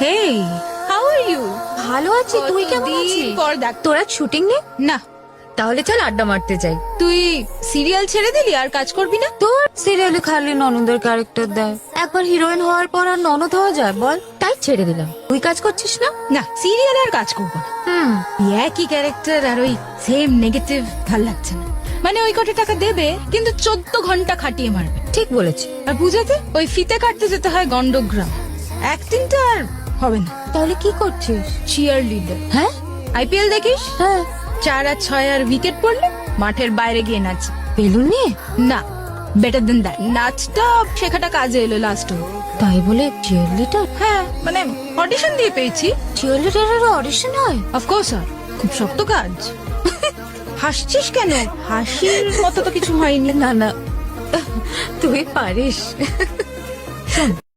Hey how are you ভালো আছি তুই কেমন আছিস? পর দেখ তোর শুটিং নেই না। তাহলে চল আড্ডা মারতে যাই। তুই সিরিয়াল ছেড়ে দিলি আর কাজ করবি না? তোর সিরিয়ালে খালি ননদের ক্যারেক্টার দেয়। একবার হিরোইন হওয়ার পর আর ননদ হওয়া যায় বল। তাই ছেড়ে দিলাম। তুই কাজ করছিস না? না সিরিয়াল আর কাজ করব না। হুম। একই ক্যারেক্টার আর ওই সেম নেগেটিভ ভালো লাগছে না। মানে ওই কটা টাকা দেবে কিন্তু চোদ্দ ঘণ্টা খাটিয়ে মারবে। ঠিক বলেছি। আর বুঝাতে ওই ফিতে কাটতে যেতে হয় গন্ডগ্রাম অ্যাক্টিংটা আর হবে না। তাহলে কি করছিস? চিয়ার লিডার হ্যাঁ? আইপিএল দেখিস? হ্যাঁ। চার আর ছয় আর উইকেট পড়লে মাঠের বাইরে গিয়ে নাচ। বেলুন নিয়ে? না বেটার দেন দ্যাট নাচটা শেখাটা কাজে এলো লাস্ট তাই বলে চিয়ার লিডার হ্যাঁ মানে অডিশন দিয়ে পেয়েছি। চিয়ার লিডারের অডিশন হয়? অফকোর্স স্যার খুব শক্ত কাজ। হাসছিস কেন? হাসির মতো তো কিছু হয়নি। না না। তুই পারিস।